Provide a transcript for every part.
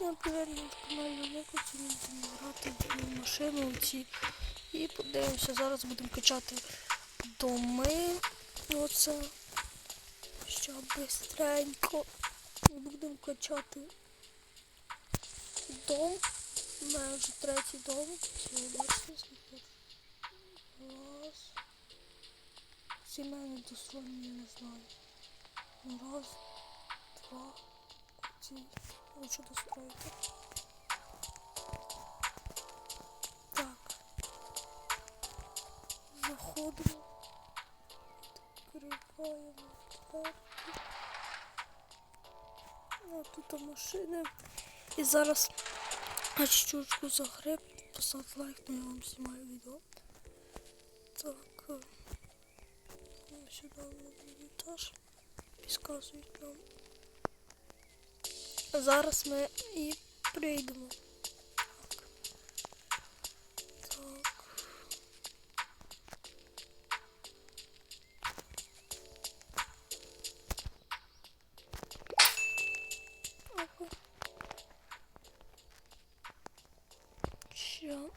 Всім на каналі Локо, сьогодні грати в машину ці. І подивимося, зараз будемо качати доми. Оце. Що бистренько. Будемо качати дом. У мене вже третій дом. Це Раз. Сімейний дословно я не знаю. Ну, Раз, два, ці. Лучше достроїти. Так. Заходимо. Відкриваємо дверки. О, тут машини. І зараз чучку загреб. Поставте лайк, ну я вам знімаю відео. Так. е, ми Сюди на другий етаж. Підказують нам. Зараз ми і прийдемо. Так. Так. Опа. Що?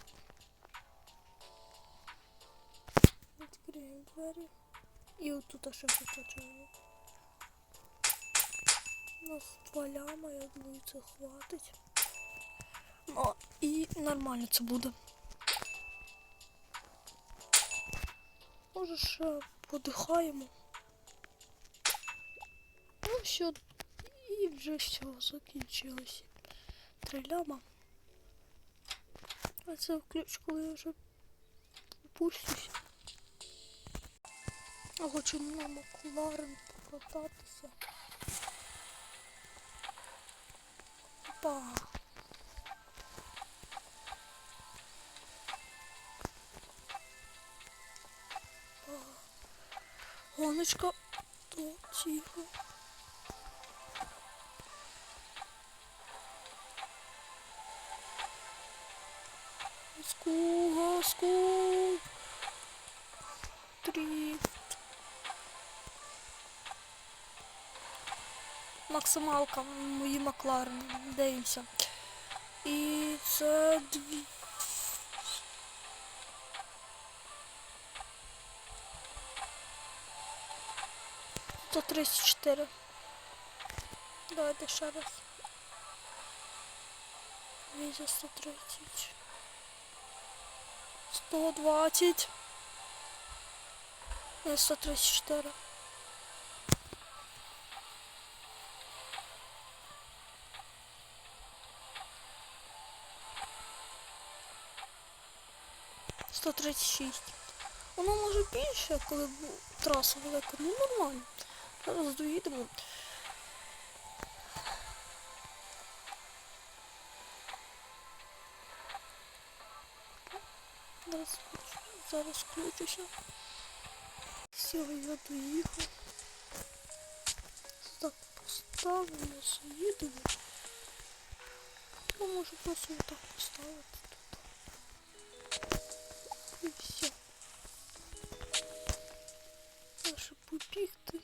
Відкриємо двері. І отут ще покачаємо. У нас два ляма, я думаю, це хватить. Ну, і нормально це буде. Може ще подихаємо. Ну все, і вже все закінчилося. Три ляма. А це включ, коли я вже опущуся. Я хочу на Макларен покататися. Опа. Гоночка. То тихо. Газку, газку. Три. Максималка, мої Макларен. Дивимося. І це дві. Тридцять чотири. Давайте ще раз. Віза 130. 120. Не, 134. Сто тридцять шість. Воно може більше, коли траса велика. Ну нормально. Зараз доїдемо. Зараз, зараз включуся. Все, я доїхав. Так, поставимо, заїдемо. Я можу просто отак поставити побігти.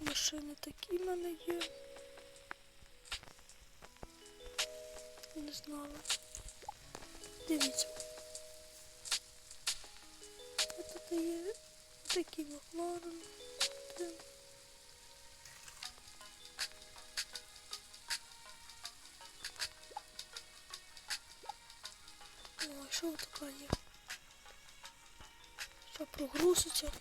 Машини такі в мене є. Не знала. Дивіться. А тут є такі Макларен. О, що така є? Що прогрузиться?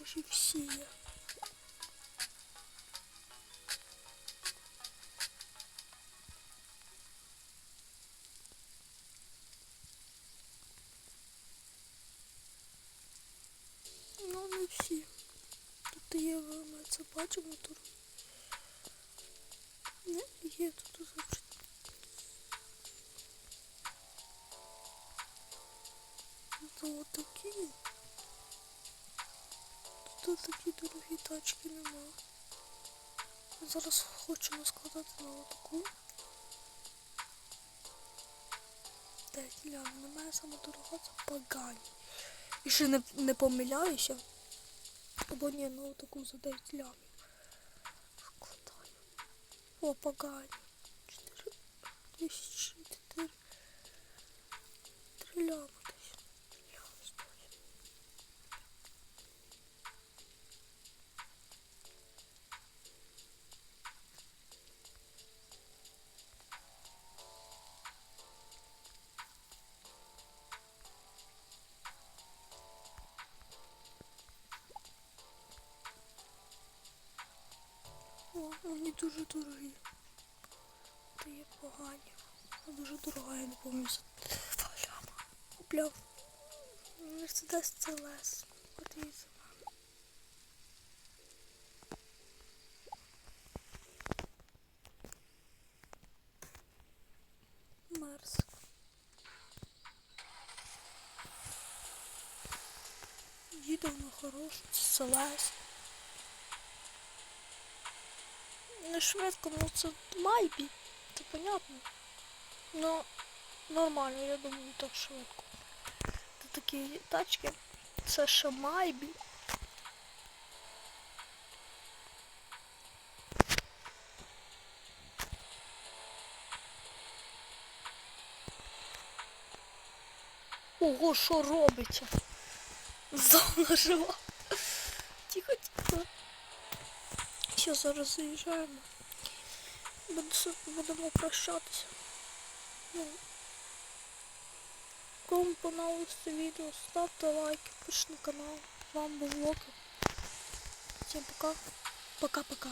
Або ж і всі є. Ну, не всі. Тут є, ми це бачимо тут. Не, є тут завжди. Тут от такі. Тут такі дорогі тачки нема. Зараз хочемо складати на таку. Так, гляну, немає саме дорога, це погані. І ще не, не помиляюся. Або ні, ну таку за 9 лямів. Вкладаю. О, погані. 4 тисячі, 4. 3 лями. Лями О, вони дуже дорогі. Та є погані. Дуже дорога, я не пам'ятаю. Купляв. Мерседес CLS. Подивіться. Мерс. Їде воно хороше. Це Не швидко, ну це майбі. Це понятно. Ну, нормально, я думаю, не так швидко. Це такі тачки. Це ще майбі. Ого, що робиться? Зона жива. Все, зараз заїжджаємо. Буду, с- будемо прощатися. Ну, Кому понравилось це відео, ставте лайки, пишіть на канал. Вам був Локи. Всім пока. Пока-пока.